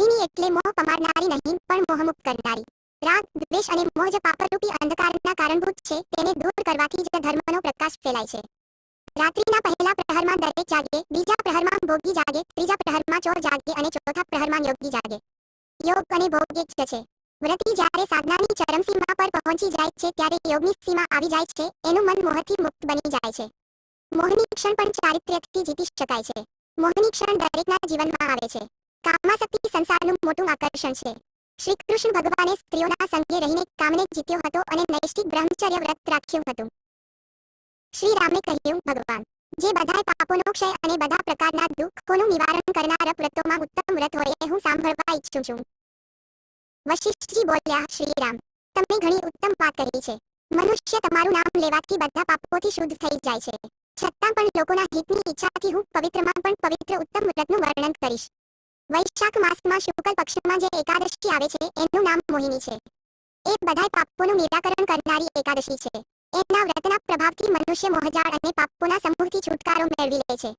મોહિની એટલે મોહ પમાડનારી નહીં, પણ મોહમુક કરનારી. રાગ, દ્વેષ અને મોહ જે પાપરૂપી અંધકારના કારણભૂત છે, તેને દૂર કરવાથી જ ધર્મનો પ્રકાશ ફેલાય છે. રાત્રિના પહેલા પ્રહરમાં દરેક જાગે, બીજા પ્રહરમાં ભોગી જાગે, ત્રીજા પ્રહરમાં ચોર જાગે અને ચોથા પ્રહરમાં યોગી જાગે. યોગ અને ભોગ એક છે. વ્રતિ જ્યારે સાધનાની ચરમસીમા પર પહોંચી જાય છે, ત્યારે યોગની સીમા આવી જાય છે, એનું મન મોહથી મુક્ત બની જાય છે. મોહની ક્ષણ પણ ચારિત્ર્યથી જીતી શકાય છે. મોહની ક્ષણ દરેકના જીવનમાં આવે છે. કામાસક્તિ સંસારનું મોટું આકર્ષણ છે. શ્રી કૃષ્ણ ભગવાને સ્ત્રીઓના સંગે રહીને કામને જીત્યો હતો અને નૈષ્ઠિક બ્રહ્મચર્ય વ્રત રાખ્યું હતું. શ્રી રામે કહ્યું, ભગવાન, જે બધા પાપોનો ક્ષય અને બધા પ્રકારના દુઃખોનું નિવારણ કરનાર વ્રતોમાં ઉત્તમ વ્રત હોય એ હું સાંભળવા ઈચ્છું છું. વશિષ્ઠજી બોલ્યા શ્રી રામ તમે ઘણી ઉત્તમ વાત કરી છે. મનુષ્ય તમારું નામ લેવાથી બધા પાપોથી શુદ્ધ થઈ જાય છે. છતાં પણ લોકોના હિતની ઈચ્છાથી હું પવિત્રમાં પણ પવિત્ર ઉત્તમ વ્રતનું વર્ણન કરીશ. વૈશાખ માસમાં શુક્લ પક્ષમાં જે એકાદશી આવે છે, એનું નામ મોહિની છે. એ બધાય પાપોનું નિરાકરણ કરનારી એકાદશી છે. એના વ્રતના પ્રભાવથી મનુષ્ય મોહજાળ અને પાપોના સમૂહથી છુટકારો મેળવી લે છે.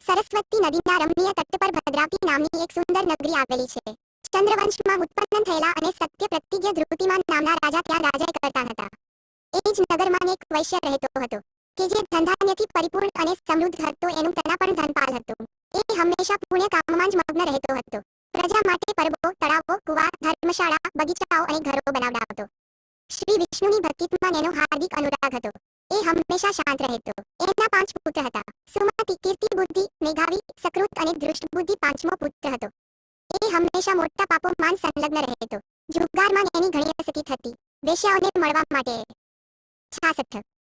સરસ્વતી નદીના રમણીય તટ પર ભદ્રાવતી નામની એક સુંદર નગરી આવેલી છે. ચંદ્રવંશમાં ઉત્પન્ન થયેલા અને સત્ય પ્રતિજ્ઞ ધ્રુતિમાન નામના રાજા ત્યાં રાજાઈ કરતા હતા. એ જ નગરમાં એક વૈશ્ય રહેતો હતો, કે જે ધંધાન્યથી પરિપૂર્ણ અને સમૃદ્ધ હતો, એનું તેના પણ ધનપાલ હતું. એ હંમેશા પુણ્ય કામમાં જ મગ્ન રહેતો હતો. પ્રજા માટે પરબો, તળાવો, કુવા, ધર્મશાળા, બગીચાઓ અને ઘરો બનાવડાવતો. શ્રી વિષ્ણુની ભક્તિમાં એનો હાર્દિક અનુરાગ હતો. એ હંમેશા શાંત રહેતો. એના પાંચ પુત્ર હતા. સુમતિ, કીર્તિ, બુદ્ધિ, મેઘાવી, સકૃત અને દૃષ્ટ બુદ્ધિ પાંચમો પુત્ર હતો. એ હંમેશા મોટા પાપોમાં સંલગ્ન રહેતો. જુગારમાં એની ઘણી અસતી થતી. વેશ્યાઓને મળવા માટે છાસઠ.